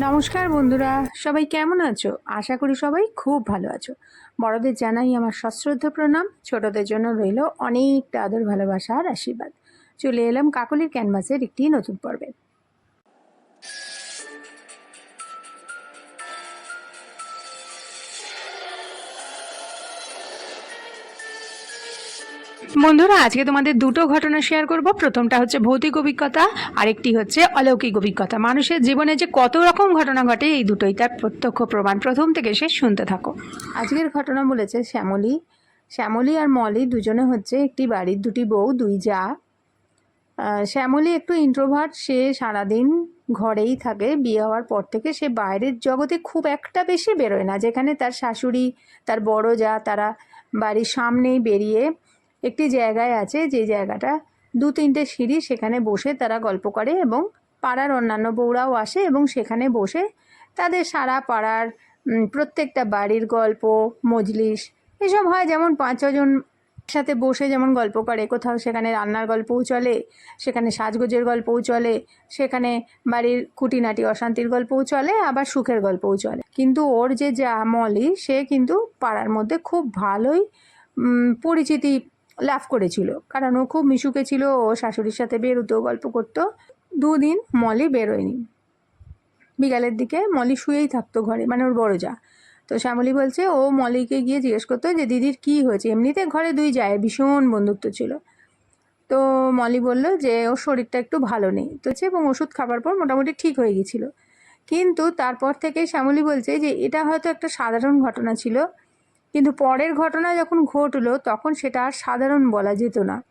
নমস্কার বন্ধুরা, সবাই কেমন আছো? আশা করি সবাই খুব ভালো আছো। বড়দের জানাই আমার সশ্রদ্ধ প্রণাম, ছোটদের জন্য রইল অনেকটা আদর, ভালোবাসা আর আশীর্বাদ। চলে এলাম কাকলির ক্যানভাসের একটি নতুন পর্বে। বন্ধুরা, আজকে তোমাদের দুটো ঘটনা শেয়ার করব। প্রথমটা হচ্ছে ভৌতিক অভিজ্ঞতা, আরেকটি হচ্ছে অলৌকিক অভিজ্ঞতা। মানুষের জীবনে যে কত রকম ঘটনা ঘটে, এই দুটোই তার প্রত্যক্ষ প্রমাণ। প্রথম থেকে শেষ শুনতে থাকো। আজকের ঘটনা বলেছে শ্যামলী। শ্যামলী আর মলি দুজনে হচ্ছে একটি বাড়ির দুটি বউ, দুই যা। শ্যামলী একটু ইন্ট্রোভার্ট সে সারাদিন ঘরেই থাকে। বিয়ে হওয়ার পর থেকে সে বাইরের জগতে খুব একটা বেশি বেরোয় না, যেখানে তার শাশুড়ি, তার বড় যা, তারা বাড়ির সামনেই বেরিয়ে একটি জায়গায় আছে, যে জায়গাটা দু তিনটে সিঁড়ি সেখানে বসে তারা গল্প করে এবং পাড়ার অন্যান্য বউরাও আসে এবং সেখানে বসে তাদের সারা পাড়ার প্রত্যেকটা বাড়ির গল্প, মজলিস এসব হয় যেমন পাঁচ ছজন সাথে বসে যেমন গল্প করে। কোথাও সেখানে রান্নার গল্পও চলে, সেখানে সাজগোজের গল্পও চলে, সেখানে বাড়ির খুঁটিনাটি অশান্তির গল্পও চলে, আবার সুখের গল্পও চলে। কিন্তু ওর যে যা মলি সে কিন্তু পাড়ার মধ্যে খুব ভালোই পরিচিতি লাভ করেছিল। কারণ ও খুব মিশুকে ছিল, ও শাশুড়ির সাথে বেরোতো, গল্প করতো। দুদিন মলি বেরোয়নি। বিকালের দিকে মলি শুয়েই থাকতো ঘরে মানে ওর বড় যা। তো শ্যামলী বলছে, ও মলিকে গিয়ে জিজ্ঞেস করতো যে, দিদির কি হয়েছে? এমনিতে ঘরে দুই যায় ভীষণ বন্ধুত্ব ছিল। তো মলি বলল যে, ওর শরীরটা একটু ভালো নেই। তো এবং ওষুধ খাবার পর মোটামুটি ঠিক হয়ে গেছিল কিন্তু তারপর থেকে শ্যামলী বলছে যে, এটা হয়তো একটা সাধারণ ঘটনা ছিল। কিন্তু পরের ঘটনা যখন ঘটলো, তখন সেটা আর সাধারণ বলা যেত না।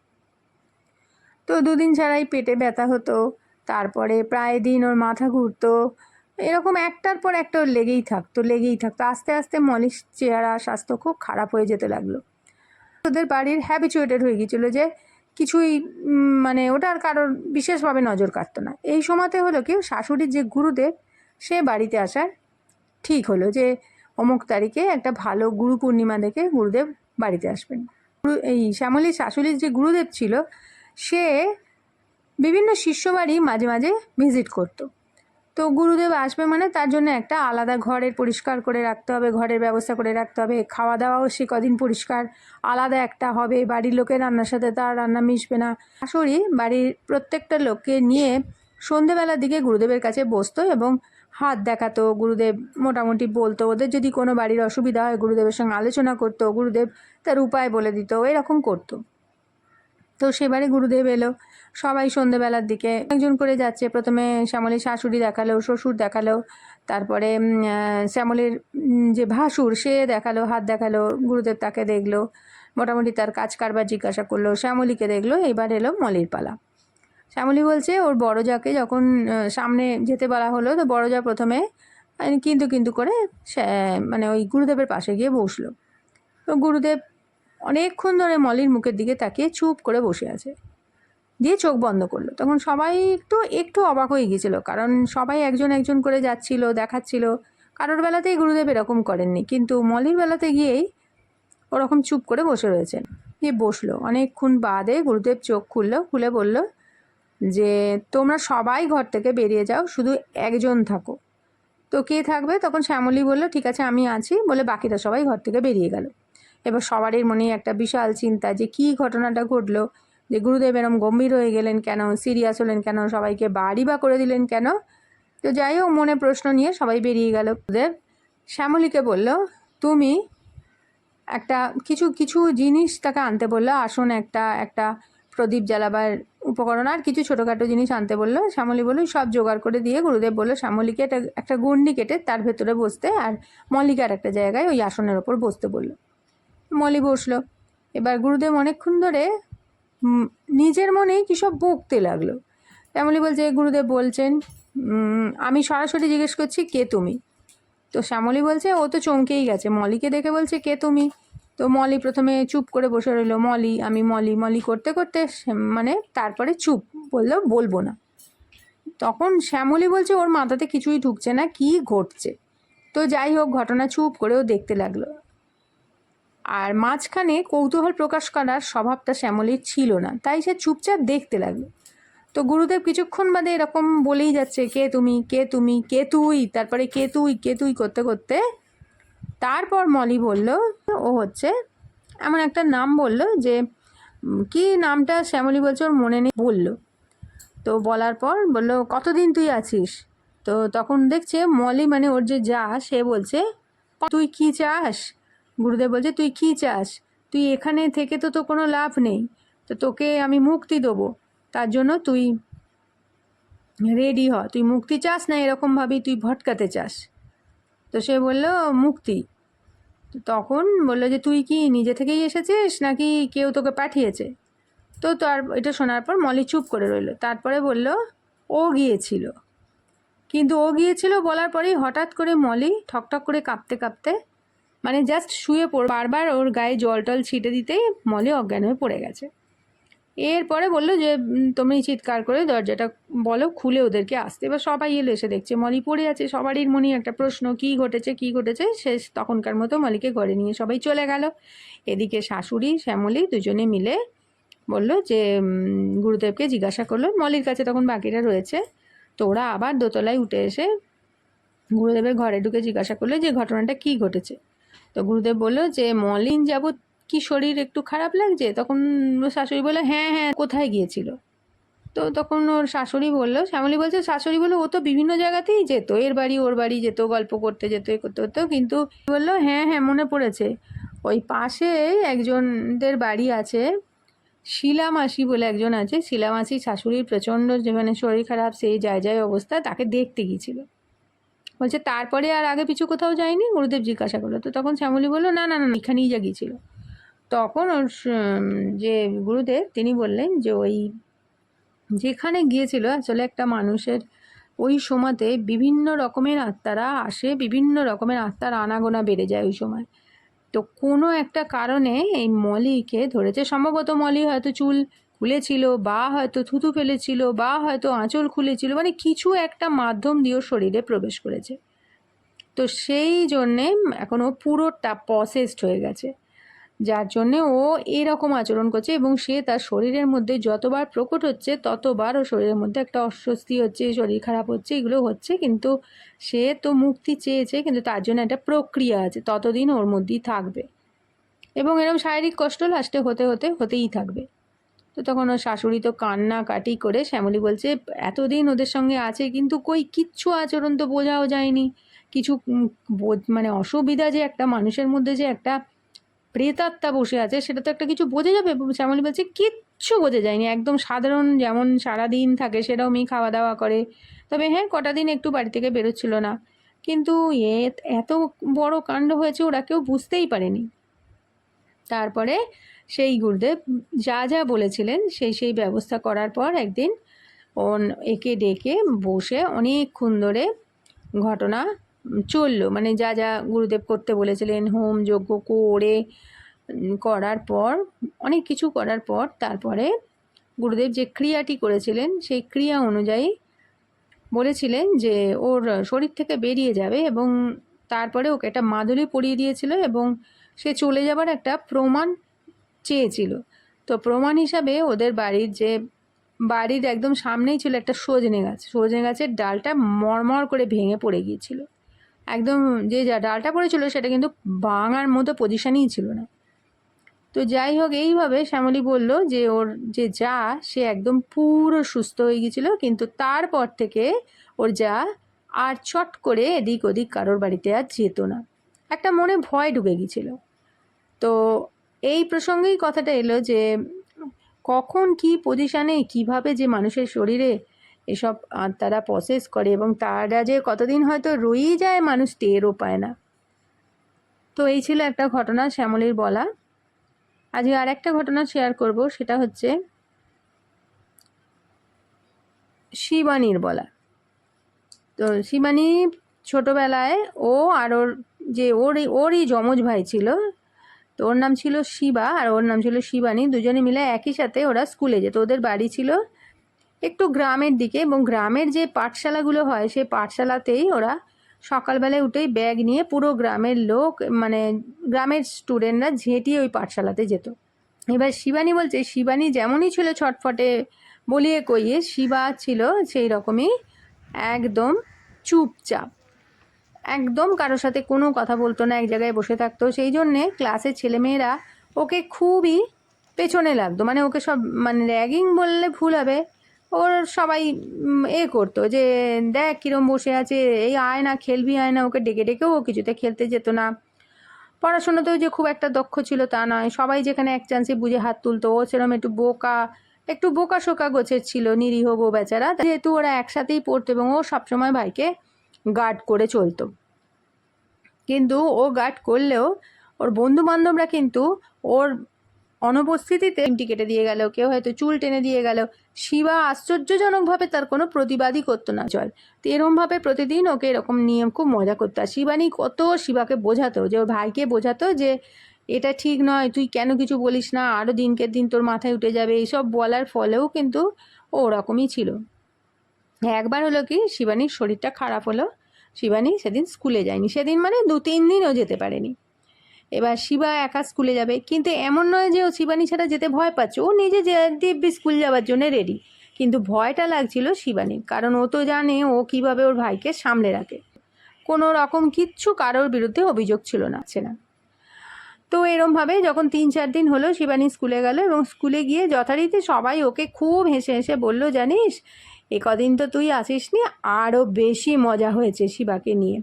তো দুদিন ছাড়াই পেটে ব্যথা হতো, তারপরে প্রায় দিন ওর মাথা ঘুরতো। এরকম একটার পর একটা ওর লেগেই থাকতো লেগেই থাকতো। আস্তে আস্তে মলিশ চেহারা, স্বাস্থ্য খুব খারাপ হয়ে যেতে লাগল। ওদের বাড়ির হ্যাবিচুয়েটেড হয়ে গিয়েছিল যে কিছুই মানে ওটা আর কারোর বিশেষভাবে নজর কাটতো না। এই সময়তে হলো কি শাশুড়ির যে গুরুদেব, সে বাড়িতে আসার ঠিক হলো যে অমুক তারিখে একটা ভালো গুরু পূর্ণিমা দেখে গুরুদেব বাড়িতে আসবেন। গুরু- এই শ্যামলীর শাশুড়ির যে গুরুদেব ছিল, সে বিভিন্ন শিষ্য বাড়ি মাঝে মাঝে ভিজিট করতো। তো গুরুদেব আসবে মানে তার জন্য একটা আলাদা ঘরের পরিষ্কার করে রাখতে হবে, ঘরের ব্যবস্থা করে রাখতে হবে খাওয়া দাওয়াও সে কদিন পরিষ্কার, আলাদা একটা হবে, বাড়ির লোকের রান্নার সাথে তার রান্না মিশবে না। শাশুড়ি বাড়ির প্রত্যেকটা লোককে নিয়ে সন্ধেবেলার দিকে গুরুদেবের কাছে বসতো এবং হাত দেখাতো, গুরুদেব মোটামুটি বলতো। ওদের যদি কোনো বাড়ির অসুবিধা হয়, গুরুদেবের সঙ্গে আলোচনা করতো, গুরুদেব তার উপায় বলে দিত, এরকম করতো। তো সেবারে গুরুদেব এলো। সবাই সন্ধেবেলার দিকে একজন করে যাচ্ছে। প্রথমে শ্যামলীর শাশুড়ি দেখাল, শ্বশুর দেখাল, তারপরে শ্যামলীর যে ভাসুর, সে দেখাল, হাত দেখাল, গুরুদেব তাকে দেখল, মোটামুটি তার কাজ কারবার জিজ্ঞাসা করল, শ্যামলীকে দেখল, এবার এলো মলির পালা। শ্যামলী বলছে, ওর বড় যাকে যখন সামনে যেতে বলা হলো, তো বড় যা প্রথমে কিন্তু কিন্তু করে মানে ওই গুরুদেবের পাশে গিয়ে বসল। তো গুরুদেব অনেকক্ষণ ধরে মলির মুখের দিকে তাকিয়ে চুপ করে বসে আছে। দিয়ে চোখ বন্ধ করল। তখন সবাই একটু একটু অবাক হয়ে গিয়েছিল, কারণ সবাই একজন একজন করে যাচ্ছিল, দেখাচ্ছিল। কারোর বেলাতেই গুরুদেব এরকম করেননি, কিন্তু মলির বেলাতে গিয়েই ওরকম চুপ করে বসে রয়েছেন। গিয়ে বসল। অনেকক্ষণ বাদে গুরুদেব চোখ খুললো, খুলে বলল যে তোমরা সবাই ঘর থেকে বেরিয়ে যাও, শুধু একজন থাকো। তো কে থাকবে? তখন শ্যামলী বলল, ঠিক আছে, আমি আছি। বলে বাকিরা সবাই ঘর থেকে বেরিয়ে গেল। এবার সবারই মনে একটা বিশাল চিন্তা যে কী ঘটনাটা ঘটলো, যে গুরুদেব এরম গম্ভীর হয়ে গেলেন কেন, সিরিয়াস হলেন কেন, সবাইকে বাড়ি বা করে দিলেন কেন? তো যাই হোক, মনে প্রশ্ন নিয়ে সবাই বেরিয়ে গেল। গুরুদেব শ্যামলীকে বলল, তুমি একটা কিছু কিছু জিনিস তাকে আনতে বলল। আসুন একটা একটা প্রদীপ জ্বালাবার উপকরণ আর কিছু ছোটোখাটো জিনিস আনতে বলল। শ্যামলী বলল, সব জোগাড় করে দিয়ে গুরুদেব বলল, শ্যামলীকে একটা একটা গন্ডি কেটে তার ভেতরে বসতে আর মল্লিকার একটা জায়গায় ওই আসনের ওপর বসতে বলল। মলি বসল। এবার গুরুদেব অনেকক্ষণ ধরে নিজের মনেই কী সব বকতে লাগল। শ্যামলী বলছে, গুরুদেব বলছেন আমি সরাসরি জিজ্ঞেস করছি, কে তুমি? তো শ্যামলী বলছে, ও তো চমকেই গেছে। মলিকে দেখে বলছে, কে তুমি? তো মলি প্রথমে চুপ করে বসে রইল, মলি, আমি মলি। মলি করতে করতে মানে তারপরে চুপ বলল, বলব না। তখন শ্যামলি বলছে, ওর মাথাতে কিছুই ঢুকছে না, কি ঘটছে? তো যাই হোক, ঘটনা চুপ করেও দেখতে লাগল। আর মাঝখানে কৌতূহল প্রকাশ করার স্বভাবটা শ্যামলীর ছিল না, তাই সে চুপচাপ দেখতে লাগল। তো গুরুদেব কিছুক্ষণ বাদে এরকম বলেই যাচ্ছে, কে তুমি? কে তুমি? কে তুই? তারপরে, কে তুই? কে তুই? করতে করতে তারপর মলি বলল, ও হচ্ছে। এমন একটা নাম বলল যে কি নামটা শ্যামলী বলছে ওর মনে নেই? বলল। তো বলার পর বলল, কতদিন তুই আছিস? তো তখন দেখছে মলি মানে ওর যে যা, সে বলছে, তুই কি চাস? গুরুদেব বলছে, তুই কি চাস? তুই এখানে থেকে তো তো কোনো লাভ নেই। তো তোকে আমি মুক্তি দেবো। তার জন্য তুই রেডি হ। তুই মুক্তি চাস না এরকমভাবেই তুই ভটকাতে চাস? তো সে বলল, মুক্তি। তখন বলল যে, তুই কি নিজে থেকেই এসেছিস নাকি কেউ তোকে পাঠিয়েছে? তো তার, এটা শোনার পর মলি চুপ করে রইল। তারপরে বলল, ও গিয়েছিল। কিন্তু ও গিয়েছিল বলার পরেই হঠাৎ করে মলি ঠকঠক করে কাঁপতে কাঁপতে মানে জাস্ট শুয়ে পড়, বারবার ওর গায়ে জল টল ছিটে দিতেই মলি অজ্ঞান হয়ে পড়ে গেছে। এরপরে বলল যে তুমি চিৎকার করে দরজাটা বলো, খুলে ওদেরকে আসতে। এবার সবাই এলো, এসে দেখছে মলি পড়ে আছে। সবারই মনে একটা প্রশ্ন, কি ঘটেছে কি ঘটেছে? শেষ তখনকার মতো মলিকে ঘরে নিয়ে সবাই চলে গেল। এদিকে শাশুড়ি, শ্যামলি দুজনে মিলে বলল যে গুরুদেবকে জিজ্ঞাসা করল। মলির কাছে তখন বাকিরা রয়েছে। তো ওরা আবার দোতলায় উঠে এসে গুরুদেবের ঘরে ঢুকে জিজ্ঞাসা করল যে, ঘটনাটা কি ঘটেছে? তো গুরুদেব বলল যে, মলিন যাবৎ কি শরীর একটু খারাপ লাগছে? তখন শাশুড়ি বলল হ্যাঁ হ্যাঁ কোথায় গিয়েছিল? তো তখন ওর শাশুড়ি বলল শ্যামলী বলছে শাশুড়ি বলল ও তো বিভিন্ন জায়গাতেই যেত এর বাড়ি ওর বাড়ি যেত গল্প করতে যেত এ করতে হতো কিন্তু বলল হ্যাঁ হ্যাঁ মনে পড়েছে। ওই পাশে একজনদের বাড়ি আছে শিলা মাসি বলে একজন আছে শিলা মাসি শাশুড়ির প্রচণ্ড যে মানে শরীর খারাপ সেই যায় যায় অবস্থা তাকে দেখতে গিয়েছিল। বলছে তারপরে আর আগে পিছু কোথাও যায়নি? গুরুদেব জিজ্ঞাসা করল। তো তখন শ্যামলী বলল না না না, এখানেই যা গিয়েছিল। তখন ওর যে গুরুদেব, তিনি বললেন যে ওই যেখানে গিয়েছিল, আসলে একটা মানুষের ওই সময়তে বিভিন্ন রকমের আত্মারা আসে, বিভিন্ন রকমের আত্মার আনাগোনা বেড়ে যায় ওই সময়। তো কোনো একটা কারণে এই মলিকে ধরেছে, সম্ভবত মলি হয়তো চুল খুলেছিল বা হয়তো থুতু ফেলেছিল বা হয়তো আঁচল খুলেছিল মানে কিছু একটা মাধ্যম দিয়ে ওর শরীরে প্রবেশ করেছে। তো সেই জন্যে এখন ও পুরোটা পসেসড হয়ে গেছে। যার জন্যে ও এরকম আচরণ করছে এবং সে তার শরীরের মধ্যে যতবার প্রকট হচ্ছে, ততবার ও শরীরের মধ্যে একটা অস্বস্তি হচ্ছে, শরীর খারাপ হচ্ছে, এগুলো হচ্ছে। কিন্তু সে তো মুক্তি চেয়েছে, কিন্তু তার জন্য একটা প্রক্রিয়া আছে, ততদিন ওর মধ্যেই থাকবে। এবং এরকম শারীরিক কষ্ট লাস্টে হতে হতে হতেই থাকবে। তো তখন ওর শাশুড়ি তো কান্না কাটি করে শ্যামলি বলছে, এতদিন ওদের সঙ্গে আছে, কিন্তু কই কিচ্ছু আচরণ তো বোঝাও যায়নি। কিছু মানে অসুবিধা যে একটা মানুষের মধ্যে যে একটা প্রেতাত্মা বসে আছে, সেটা তো একটা কিছু বোঝা যাবে। শ্যামলী বলছে, কিচ্ছু বোঝা যায়নি। একদম সাধারণ যেমন সারাদিন থাকে, সেটাও মেয়ে খাওয়া দাওয়া করে। তবে হ্যাঁ কটা দিন একটু বাড়ি থেকে বেরোচ্ছিল না। কিন্তু এ এত বড় কাণ্ড হয়েছে, ওরা কেউ বুঝতেই পারেনি। তারপরে সেই গুরুদেব যা যা বলেছিলেন, সেই সেই ব্যবস্থা করার পর একদিন ওন একে ডেকে বসে অনেকক্ষণ ধরে ঘটনা চলল। মানে যা যা গুরুদেব করতে বলেছিলেন, হোম, যজ্ঞ, করে করার পর, অনেক কিছু করার পর তারপরে গুরুদেব যে ক্রিয়াটি করেছিলেন, সেই ক্রিয়া অনুযায়ী বলেছিলেন যে ওর শরীর থেকে বেরিয়ে যাবে এবং তারপরে ওকে একটা মাদুলি পরিয়ে দিয়েছিল এবং সে চলে যাবার একটা প্রমাণ চেয়েছিল। তো প্রমাণ হিসাবে ওদের বাড়ির যে, বাড়ির একদম সামনেই ছিল একটা সজনে গাছ। সজনে গাছের ডালটা মরমর করে ভেঙে পড়ে গিয়েছিল। একদম যে যা ডালটা পড়েছিল সেটা কিন্তু ভাঙার মতো পজিশনেই ছিল না। তো যাই হোক, এইভাবে শ্যামলী বলল যে ওর যে যা, সে একদম পুরো সুস্থ হয়ে গিয়েছিল, কিন্তু তারপর থেকে ওর যা আর চট করে এদিক ওদিক কারোর বাড়িতে আর যেত না। একটা মনে ভয় ঢুকে গিয়েছিল। তো এই প্রসঙ্গেই কথাটা এলো যে কখন কি পজিশানে কীভাবে যে মানুষের শরীরে এসব আত্মারা প্রসেস করে এবং তারা যে কতদিন হয়তো রয়েই যায় মানুষ টেরও পায় না। তো এই ছিল একটা ঘটনা শ্যামলীর বলা। আজকে আর একটা ঘটনা শেয়ার করব, সেটা হচ্ছে শিবানীর বলা। তো শিবানী ছোটোবেলায় ও আর ওর যে ওর ওরই যমজ ভাই ছিল, তো ওর নাম ছিল শিবা আর ওর নাম ছিল শিবানী, দুজনে মিলে একই সাথে ওরা স্কুলে যেত। ওদের বাড়ি ছিল একটু গ্রামের দিকে এবং গ্রামের যে পাঠশালাগুলো হয়, সেই পাঠশালাতেই ওরা সকালবেলায় উঠেই ব্যাগ নিয়ে পুরো গ্রামের লোক মানে গ্রামের স্টুডেন্টরা ঝেঁটিয়ে ওই পাঠশালাতে যেত। এবার শিবানী বলছে, শিবানী যেমনই ছিল ছটফটে বলিয়ে কইয়ে, শিবা ছিল সেই রকমই একদম চুপচাপ। একদম কারোর সাথে কোনো কথা বলতো না, এক জায়গায় বসে থাকতো। সেই জন্যে ক্লাসের ছেলেমেয়েরা ওকে খুবই পেছনে লাগতো। মানে ওকে সব মানে র্যাগিং বললে ভুল হবে। ওর সবাই এ করতো যে, দেখ কিরম বসে আছে, এই আয় না, খেলবি আয় না, ওকে ডেকে ডেকেও ও কিছুতে খেলতে যেত না। পড়াশোনাতেও যে খুব একটা দক্ষ ছিল তা নয়। সবাই যেখানে এক চান্সে বুঝে হাত তুলতো। ও সেরকম একটু বোকা একটু বোকা শোকা গোছের ছিল, নিরীহ গো বেচারা যেহেতু ওরা একসাথেই পড়তো এবং ও সবসময় ভাইকে গার্ড করে চলতো। কিন্তু ও গার্ড করলেও ওর বন্ধু বান্ধবরা কিন্তু ওর অনুপস্থিতিতে চিমটি কেটে দিয়ে গেল। কেউ হয়তো চুল টেনে দিয়ে গেল। শিবা আশ্চর্যজনকভাবে তার কোনো প্রতিবাদই করতো না চল তো এরমভাবে প্রতিদিন ওকে এরকম নিয়ম খুব মজা করতো। আর শিবানী কত শিবাকে বোঝাতো, যে ওর ভাইকে বোঝাতো যে এটা ঠিক নয়, তুই কেন কিছু বলিস না আরও দিনকে দিন তোর মাথায় উঠে যাবে। এইসব বলার ফলেও কিন্তু ওরকমই ছিল। একবার হলো কি, শিবানীর শরীরটা খারাপ হলো। শিবানী সেদিন স্কুলে যায়নি। সেদিন মানে দু তিন দিনও যেতে পারেনি। এবার শিবা একা স্কুলে যাবে। কিন্তু এমন নয় যে ও শিবানী ছাড়া যেতে ভয় পাচ্ছে। ও নিজে যে দিব্যি স্কুল যাওয়ার জন্য রেডি কিন্তু ভয়টা লাগছিল শিবানীর। কারণ ও তো জানে ও কীভাবে ওর ভাইকে সামলে রাখে। কোনো রকম কিচ্ছু কারোর বিরুদ্ধে অভিযোগ ছিল না না। তো এরমভাবে যখন তিন চার দিন হলো শিবানী স্কুলে গেল এবং স্কুলে গিয়ে যথারীতি সবাই ওকে খুব হেসে হেসে বলল, জানিস, এ কদিন তো তুই আসিস নি আরও বেশি মজা হয়েছে শিবাকে নিয়ে।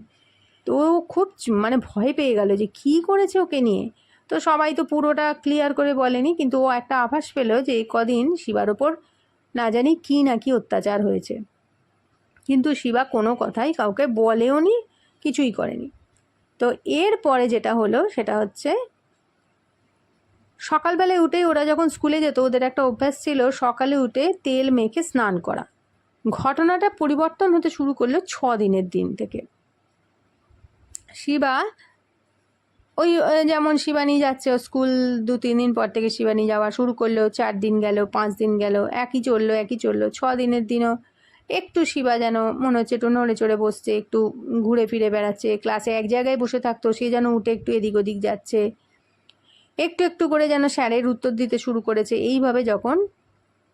তো ও খুব মানে ভয় পেয়ে গেল যে কী করেছে ওকে নিয়ে। তো সবাই তো পুরোটা ক্লিয়ার করে বলেনি, কিন্তু ও একটা আভাস পেল যে কদিন শিবার ওপর না জানি কী না কি অত্যাচার হয়েছে। কিন্তু শিবা কোনো কথাই কাউকে বলেও নি, কিছুই করেনি। তো এর পরে যেটা হলো সেটা হচ্ছে, সকালবেলায় উঠেই ওরা যখন স্কুলে যেত, ওদের একটা অভ্যাস ছিল সকালে উঠে তেল মেখে স্নান করা। ঘটনাটা পরিবর্তন হতে শুরু করল ছ দিনের দিন থেকে। শিবা, ওই যেমন শিবানী যাচ্ছে স্কুল দু, তিন দিন পর থেকে শিবানী যাওয়া শুরু করল, চার দিন গেল, পাঁচ দিন গেল, একই চলল একই চলল, ছ দিনের দিনও একটু শিবা যেন মনে হচ্ছে একটু নড়ে চড়ে বসছে, একটু ঘুরে ফিরে বেড়াচ্ছে ক্লাসে এক জায়গায় বসে থাকতো, সে যেন উঠে একটু এদিক ওদিক যাচ্ছে। একটু একটু করে যেন স্যারের উত্তর দিতে শুরু করেছে। এইভাবে যখন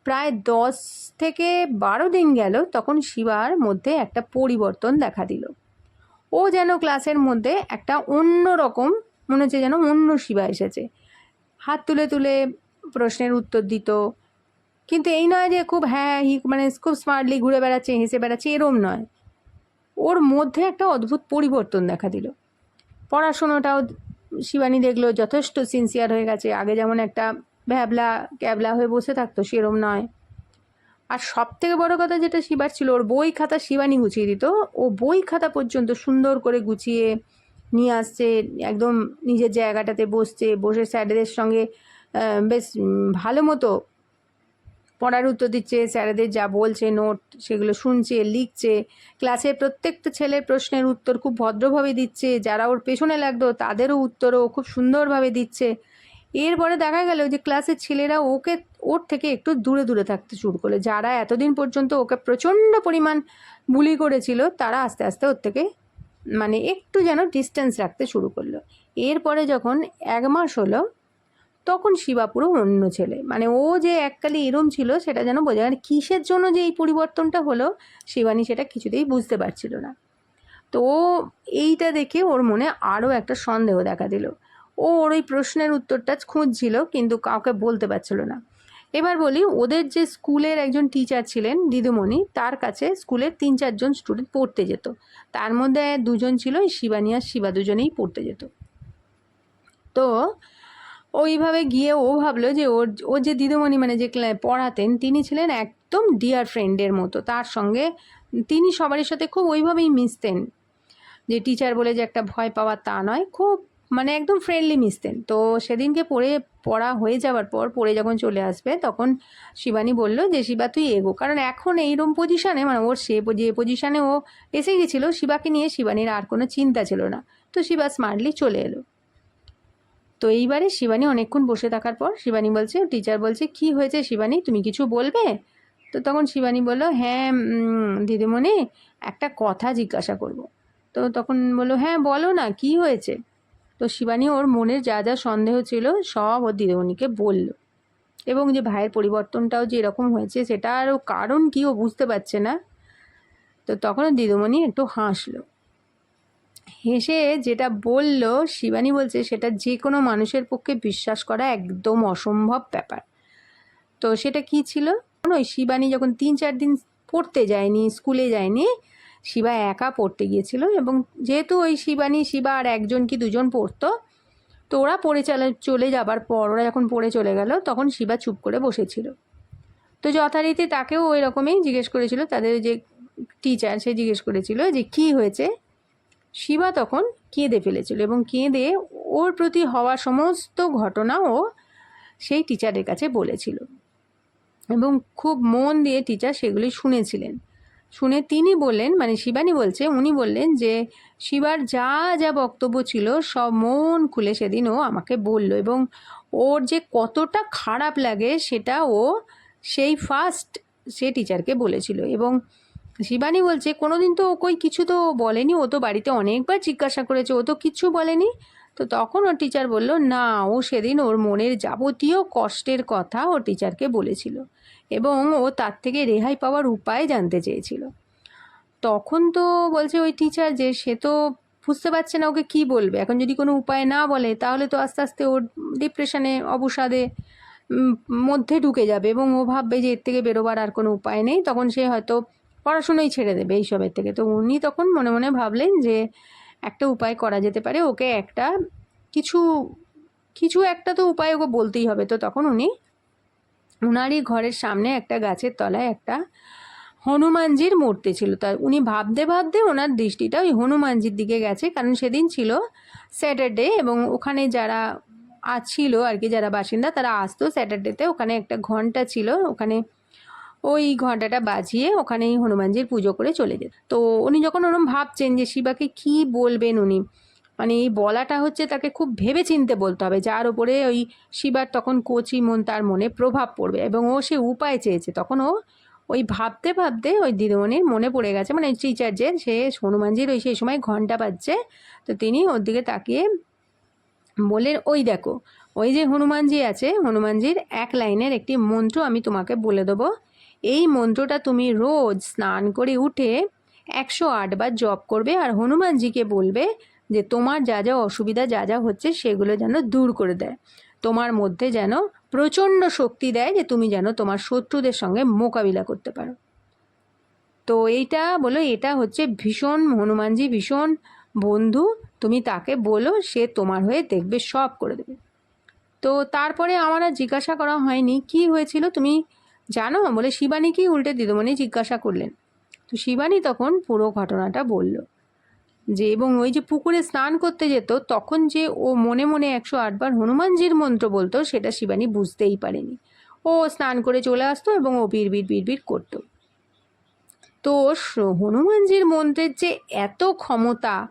প্রায় দশ থেকে বারো দিন গেল, তখন শিবার মধ্যে একটা পরিবর্তন দেখা দিল। ও যেন ক্লাসের মধ্যে একটা অন্য রকম, মনে হচ্ছে যেন অন্য শিবা এসেছে। হাত তুলে তুলে প্রশ্নের উত্তর দিত। কিন্তু এই নয় যে খুব হ্যাঁ হি মানে খুব স্মার্টলি ঘুরে বেড়াচ্ছে, হেসে বেড়াচ্ছে, এরম নয়। ওর মধ্যে একটা অদ্ভুত পরিবর্তন দেখা দিল। পড়াশোনাটাও শিবানী দেখল যথেষ্ট সিনসিয়ার হয়ে গেছে। আগে যেমন একটা ভ্যাবলা ক্যাবলা হয়ে বসে থাকতো, সেরম নয়। আর সব থেকে বড় কথা যেটা শিবার ছিল, ওর বই খাতা শিবানী গুছিয়ে দিত। ও বই খাতা পর্যন্ত সুন্দর করে গুছিয়ে নিয়ে আসছে, একদম নিজের জায়গাটাতে বসছে, বসে স্যারেদের সঙ্গে বেশ ভালো মতো পড়ার উত্তর দিচ্ছে, স্যারেদের যা বলছে, নোট সেগুলো শুনছে, লিখছে। ক্লাসে প্রত্যেকটা ছেলের প্রশ্নের উত্তর খুব ভদ্রভাবে দিচ্ছে, যারা ওর পেছনে লাগতো তাদেরও উত্তরও খুব সুন্দরভাবে দিচ্ছে। এরপরে দেখা গেল যে ক্লাসের ছেলেরা ওকে ওর থেকে একটু দূরে দূরে থাকতে শুরু করল। যারা এতদিন পর্যন্ত ওকে প্রচণ্ড পরিমাণ বুলি করেছিল, তারা আস্তে আস্তে ওর থেকে মানে একটু যেন ডিস্টেন্স রাখতে শুরু করল। এরপরে যখন এক মাস হলো, তখন শিবা পুরো অন্য ছেলে। মানে ও যে এককালে এরম ছিল, সেটা যেন বোঝা যায় না। কিসের জন্য যে এই পরিবর্তনটা হলো, শিবানী সেটা কিছুতেই বুঝতে পারছিল না। তো এইটা দেখে ওর মনে আরও একটা সন্দেহ দেখা দিল। ও ওর ওই প্রশ্নের উত্তরটা খুঁজছিল, কিন্তু কাউকে বলতে পারছিল না। এবার বলি, ওদের যে স্কুলের একজন টিচার ছিলেন দিদুমণি, তার কাছে স্কুলের তিন চারজন স্টুডেন্ট পড়তে যেত। তার মধ্যে দুজন ছিল শিবানী আর শিবা দুজনেই পড়তে যেত। তো ওইভাবে গিয়ে ও ভাবলো যে ওর, ও যে দিদিমণি মানে যে পড়াতেন, তিনি ছিলেন একদম ডিয়ার ফ্রেন্ডের মতো। তার সঙ্গে তিনি সবারই সাথে খুব ওইভাবেই মিশতেন। যে টিচার বলে যে একটা ভয় পাওয়া তা নয়, খুব মানে একদম ফ্রেন্ডলি মিশতেন তো সেদিনকে পড়ে, পড়া হয়ে যাওয়ার পর, পড়ে যখন চলে আসবে, তখন শিবানী বলল যে, শিবা, তুই এগো। কারণ এখন এইরকম পজিশানে মানে ওর সে যে পজিশানে ও এসে গেছিল, শিবাকে নিয়ে শিবানীর আর কোনো চিন্তা ছিল না। তো শিবা স্মার্টলি চলে এলো। তো এইবারে শিবানী অনেকক্ষণ বসে থাকার পর, শিবানী বলছে টিচার বলছে, কি হয়েছে শিবানী? তুমি কিছু বলবে? তো তখন শিবানী বলল হ্যাঁ দিদিমণি, একটা কথা জিজ্ঞাসা করব। তো তখন বলল হ্যাঁ বলো না, কি হয়েছে? তো শিবানী ওর মনের যা যা সন্দেহ ছিল সব ওর দিদিমণিকে বলল। এবং যে ভাইয়ের পরিবর্তনটাও যে এরকম হয়েছে সেটারও কারণ কী ও বুঝতে পারছে না। তো তখন দিদিমণি একটু হাসলো। হেসে যেটা বলল, শিবানী বলছে, সেটা যে কোনো মানুষের পক্ষে বিশ্বাস করা একদম অসম্ভব ব্যাপার। তো সেটা কি ছিল? ওই শিবানী যখন তিন চার দিন পড়তে যায়নি, স্কুলে যায়নি শিবা একা পড়তে গিয়েছিল এবং যেহেতু ওই শিবানী, শিবা আর একজন কি দুজন পড়তো, তো ওরা পড়ে চলে চলে যাবার পর, ওরা যখন পড়ে চলে গেল, তখন শিবা চুপ করে বসেছিল। তো যথারীতি তাকেও ওই রকমই জিজ্ঞেস করেছিল, তাদের যে টিচার সে জিজ্ঞেস করেছিল যে কি হয়েছে? শিবা তখন কেঁদে ফেলেছিল এবং কেঁদে ওর প্রতি হওয়া সমস্ত ঘটনা ও সেই টিচারের কাছে বলেছিল। এবং খুব মন দিয়ে টিচার সেগুলি শুনেছিলেন। শুনে তিনি বললেন মানে শিবানী বলছে, উনি বললেন যে, শিবার যা যা বক্তব্য ছিল, সব মন খুলে সেদিন ও আমাকে বলল এবং ওর যে কতটা খারাপ লাগে, সেটা ও সেই ফার্স্ট সে টিচারকে বলেছিল এবং শিবানী বলছে, কোনোদিন তো ও কই কিছু তো বলেনি, ও তো বাড়িতে অনেকবার জিজ্ঞাসা করেছে, ও তো কিচ্ছু বলেনি। তো তখন ওর টিচার বলল, না, ও সেদিন ওর মনের যাবতীয় কষ্টের কথা ওর টিচারকে বলেছিল। এবং ও তার থেকে রেহাই পাওয়ার উপায় জানতে চেয়েছিল। তখন তো বলছে ওই টিচার যে, সে তো বুঝতে পারছে না ওকে কি বলবে। এখন যদি কোনো উপায় না বলে, তাহলে তো আস্তে আস্তে ওর ডিপ্রেশনে অবসাদে মধ্যে ঢুকে যাবে এবং ও ভাববে যে এর থেকে বেরোবার আর কোনো উপায় নেই। তখন সে হয়তো পড়াশুনোই ছেড়ে দেবে এইসবের থেকে। তো উনি তখন মনে মনে ভাবলেন যে, একটা উপায় করা যেতে পারে। ওকে একটা কিছু কিছু একটা তো উপায় ওকে বলতেই হবে। তো তখন উনি উনারই ঘরের সামনে একটা গাছের তলায় একটা হনুমানজির মূর্তি ছিল। তা উনি ভাবতে ভাবতে ওনার দৃষ্টিটা ওই হনুমানজির দিকে গেছে। কারণ সেদিন ছিল স্যাটারডে এবং ওখানে যারা আ- ছিল আর কি, যারা বাসিন্দা, তারা আসতো স্যাটারডেতে। ওখানে একটা ঘণ্টা ছিল। ওখানে ওই ঘন্টাটা বাজিয়ে ওখানেই হনুমানজির পুজো করে চলে যেত। তো উনি যখন ওরম ভাবছেন যে শিবাকে কি বলবেন উনি মানে এই বলাটা হচ্ছে তাকে খুব ভেবে চিনতে বলতে হবে। যার উপরে ওই শিবার তখন কচি মন তার মনে প্রভাব পড়বে এবং ও সে উপায় চেয়েছে। তখন ও ওই ভাবতে ভাবতে ওই দিদিমণির মনে পড়ে গেছে। মানে টিচার যে, সে হনুমানজির ওই সেই সময় ঘণ্টা বাজছে। তো তিনি ওর দিকে তাকিয়ে বলে ওই দেখো, ওই যে হনুমানজি আছে, হনুমানজির এক লাইনের একটি মন্ত্র আমি তোমাকে বলে দেবো। এই মন্ত্রটা তুমি রোজ স্নান করে উঠে একশো আটবার জপ করবে আর হনুমানজিকে বলবে যে তোমার যা যা অসুবিধা যা যা হচ্ছে সেগুলো যেন দূর করে দেয়। তোমার মধ্যে যেন প্রচণ্ড শক্তি দেয় যে তুমি যেন তোমার শত্রুদের সঙ্গে মোকাবিলা করতে পারো। তো এইটা বলো, এটা হচ্ছে ভীষণ হনুমানজি, ভীষণ বন্ধু। তুমি তাকে বলো, সে তোমার হয়ে দেখবে, সব করে দেবে। তো তারপরে আমার আর জিজ্ঞাসা করা হয়নি, কি হয়েছিল তুমি জানো? বলে, শিবানী কি উল্টে দিদিমণি জিজ্ঞাসা করলেন। তো শিবানী তখন পুরো ঘটনাটা বলল। যে এবং ওই যে পুকুরে স্নান করতে যেত, তখন যে ও মনে মনে একশো আটবার হনুমানজির মন্ত্র বলতো, সেটা শিবানী বুঝতেই পারেনি। ও স্নান করে চলে আসতো এবং ও বিড় বিড় বিড় বিড় করতো। তো হনুমানজির মন্ত্রের যে এত ক্ষমতা,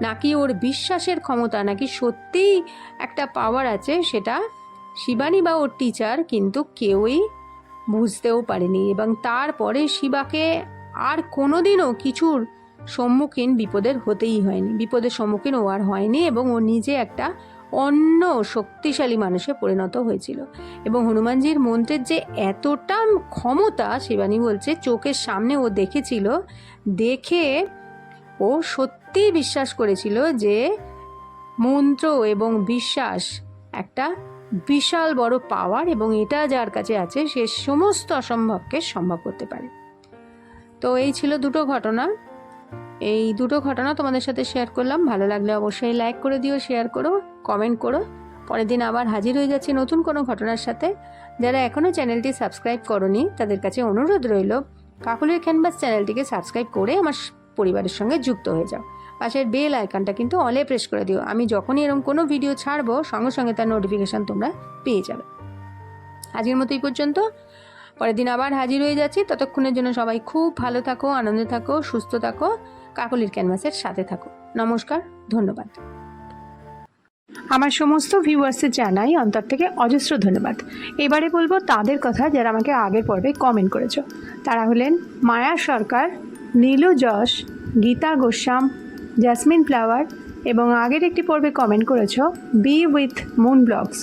নাকি ওর বিশ্বাসের ক্ষমতা, নাকি সত্যিই একটা পাওয়ার আছে, সেটা শিবানী বা ওর টিচার কিন্তু কেউই বুঝতেও পারেনি। এবং তারপরে শিবাকে আর কোনোদিনও কিছুর সম্মুখীন বিপদের হতেই হয়নি। বিপদের সম্মুখীন ও আর হয়নি এবং ও নিজে একটা অন্য শক্তিশালী মানুষে পরিণত হয়েছিল। এবং হনুমানজির মন্ত্রের যে এতটা ক্ষমতা, শিবানী বলছে, চোখের সামনে ও দেখেছিল, দেখে ও সত্যি বিশ্বাস করেছিল যে মন্ত্র এবং বিশ্বাস একটা বিশাল বড় পাওয়ার এবং এটা যার কাছে আছে, সে সমস্ত অসম্ভবকে সম্ভব করতে পারে। তো এই ছিল দুটো ঘটনা। এই দুটো ঘটনা তোমাদের সাথে শেয়ার করলাম। ভালো লাগলে অবশ্যই লাইক করে দিও শেয়ার করো কমেন্ট করো। পরের দিন আবার হাজির হয়ে যাচ্ছি নতুন কোনো ঘটনার সাথে। যারা এখনও চ্যানেলটি সাবস্ক্রাইব করনি, তাদের কাছে অনুরোধ রইল কাকুলের ক্যানভাস চ্যানেলটিকে সাবস্ক্রাইব করে আমার পরিবারের সঙ্গে যুক্ত হয়ে যাও। পাশের বেল আইকনটা কিন্তু অলে প্রেস করে দিও। আমি যখনই এরকম কোনো ভিডিও ছাড়বো, সঙ্গে সঙ্গে তার নোটিফিকেশান তোমরা পেয়ে যাবে। আজকের মতো এই পর্যন্ত। পরের দিন আবার হাজির হয়ে যাচ্ছি। ততক্ষণের জন্য সবাই খুব ভালো থাকো, আনন্দে থাকো, সুস্থ থাকো। কাকলির ক্যানভাসের সাথে থাকো নমস্কার, ধন্যবাদ। আমার সমস্ত ভিউয়ার্সদের জানাই অন্তর থেকে অজস্র ধন্যবাদ। এবারে বলব তাদের কথা যারা আমাকে আগের পর্বে কমেন্ট করেছ। তারা হলেন মায়া সরকার, নীলু যশ, গীতা গোস্বাম, জাসমিন ফ্লাওয়ার এবং আগের একটি পর্বে কমেন্ট করেছ বি উইথ মুন ব্লগস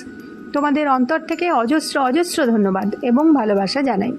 তোমাদের অন্তর থেকে অজস্র অজস্র ধন্যবাদ এবং ভালোবাসা জানাই।